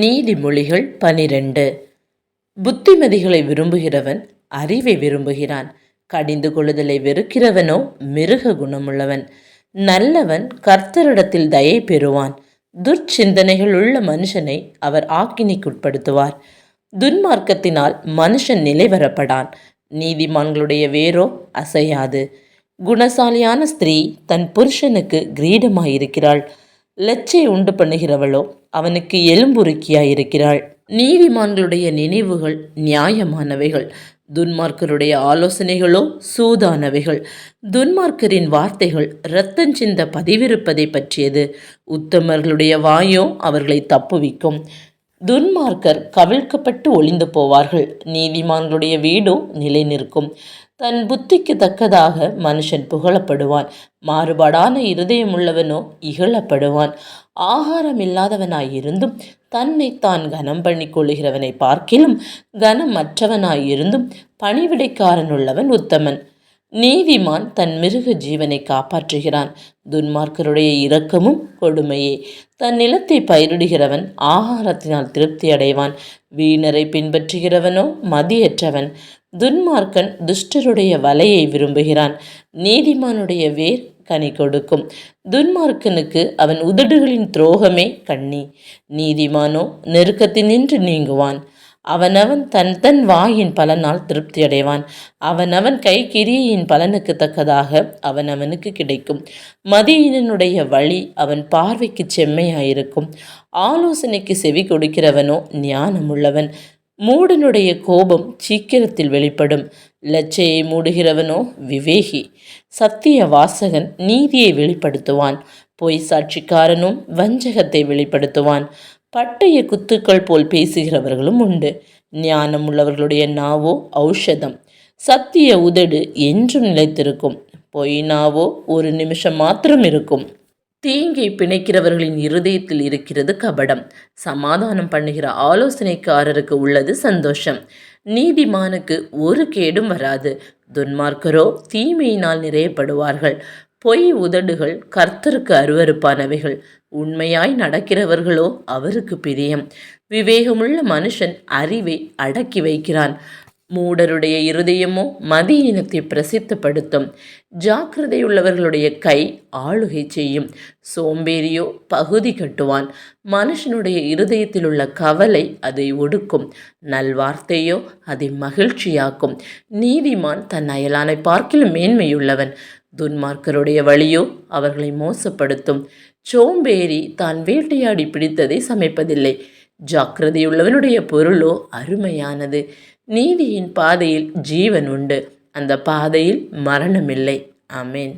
நீதிமொழிகள் பனிரெண்டு. புத்திமதிகளை விரும்புகிறவன் அறிவை விரும்புகிறான். கடிந்து கொள்ளுதலை வெறுக்கிறவனோ மிருக குணமுள்ளவன். நல்லவன் கர்த்தரிடத்தில் தயை பெறுவான். துர்ச்சிந்தனைகள் உள்ள மனுஷனை அவர் ஆக்கினிக்குட்படுத்துவார். துன்மார்க்கத்தினால் மனுஷன் நிலைவரப்படான் நீதிமான்களுடைய வேரோ அசையாது. குணசாலியான ஸ்திரீ தன் புருஷனுக்கு கிரீடமாயிருக்கிறாள். லச்சை உண்டு பண்ணுகிறவளோ அவனுக்கு எலும்புருக்கியாயிருக்கிறாள் நீதிமான்களுடைய நினைவுகள் நியாயமானவைகள். துன்மார்க்கருடைய ஆலோசனைகளோ சூதானவைகள். துன்மார்க்கரின் வார்த்தைகள் இரத்தஞ்சிந்த பதிவிருப்பதை பற்றியது. உத்தமர்களுடைய வாயோ அவர்களை தப்புவிக்கும். துன்மார்க்கர் கவிழ்க்கப்பட்டு ஒளிந்து போவார்கள். நீதிமான்களுடைய வீடோ நிலை நிற்கும் தன் புத்திக்கு தக்கதாக மனுஷன் புகழப்படுவான். மாறுபாடான இருதயம் உள்ளவனோ இகழப்படுவான். ஆகாரம் இல்லாதவனாயிருந்தும் தன்னை தான் கனம் பண்ணி கொள்ளுகிறவனை பார்க்கிலும் கனமற்றவனாயிருந்தும் பணிவிடைக்காரனுள்ளவன் உத்தமன். நீதிமான் தன் மிருக ஜீவனை காப்பாற்றுகிறான். துன்மார்க்கருடைய இரக்கமும் கொடுமையே. தன் நிலத்தை பயிரிடுகிறவன் ஆகாரத்தினால் திருப்தி அடைவான். வீணரை பின்பற்றுகிறவனோ மதியற்றவன். துன்மார்க்கன் துஷ்டருடைய வலையை விரும்புகிறான். நீதிமானுடைய வேர் கனி கொடுக்கும். துன்மார்க்கனுக்கு அவன் உதடுகளின் துரோகமே கண்ணி. நீதிமானோ நெருக்கத்தினின்று நீங்குவான். அவனவன் தன் தன் வாயின் பலனால் திருப்தி அடைவான் அவனவன் கை கிரியின் பலனுக்கு தக்கதாக அவனவனுக்கு கிடைக்கும். மதியினனுடைய வழி அவன் பார்வைக்கு செம்மையாயிருக்கும். ஆலோசனைக்கு செவி கொடுக்கிறவனோ ஞானமுள்ளவன். மூடனுடைய கோபம் சீக்கிரத்தில் வெளிப்படும். லச்சையை மூடுகிறவனோ விவேகி. சத்திய வாசகன் நீதியை வெளிப்படுத்துவான். பொய் சாட்சிக்காரனும் வஞ்சகத்தை வெளிப்படுத்துவான். பட்டய குத்துக்கள் போல் பேசுகிறவர்களும் உண்டு. ஞானம் உள்ளவர்களுடைய நாவோ ஔஷதம். சத்திய உதடு என்றும் நிலைத்திருக்கும். பொய் நாவோ ஒரு நிமிஷம் மாத்திரம் இருக்கும். தீங்கை பிணைக்கிறவர்களின் இருதயத்தில் இருக்கிறது கபடம். சமாதானம் பண்ணுகிற ஆலோசனைக்காரருக்கு உள்ளது சந்தோஷம். நீதிமானுக்கு ஒரு கேடும் வராது. துன்மார்க்கரோ தீமையினால் நிறையப்படுவார்கள். பொய் உதடுகள் கர்த்தருக்கு அருவருப்பானவைகள். உண்மையாய் நடக்கிறவர்களோ அவருக்கு பிரியம். விவேகமுள்ள மனுஷன் அறிவை அடக்கி வைக்கிறான். மூடருடைய இருதயமோ மதியினத்தை பிரசித்தப்படுத்தும். ஜாக்கிரதையுள்ளவர்களுடைய கை ஆளுகை செய்யும். சோம்பேறியோ பகுதி கட்டுவான். மனுஷனுடைய இருதயத்தில் உள்ள கவலை அதை ஒடுக்கும். நல்வார்த்தையோ அதை மகிழ்ச்சியாக்கும். நீதிமான் தன் அயலானை பார்க்கிலும் மேன்மையுள்ளவன். துன்மார்க்கருடைய வழியோ அவர்களை மோசப்படுத்தும். சோம்பேறி தான் வேட்டையாடி பிடித்ததை சமைப்பதில்லை. ஜாக்கிரதையுள்ளவனுடைய பொருளோ அருமையானது. நீதியின் பாதையில் ஜீவன் உண்டு. அந்த பாதையில் மரணமில்லை. ஆமேன்.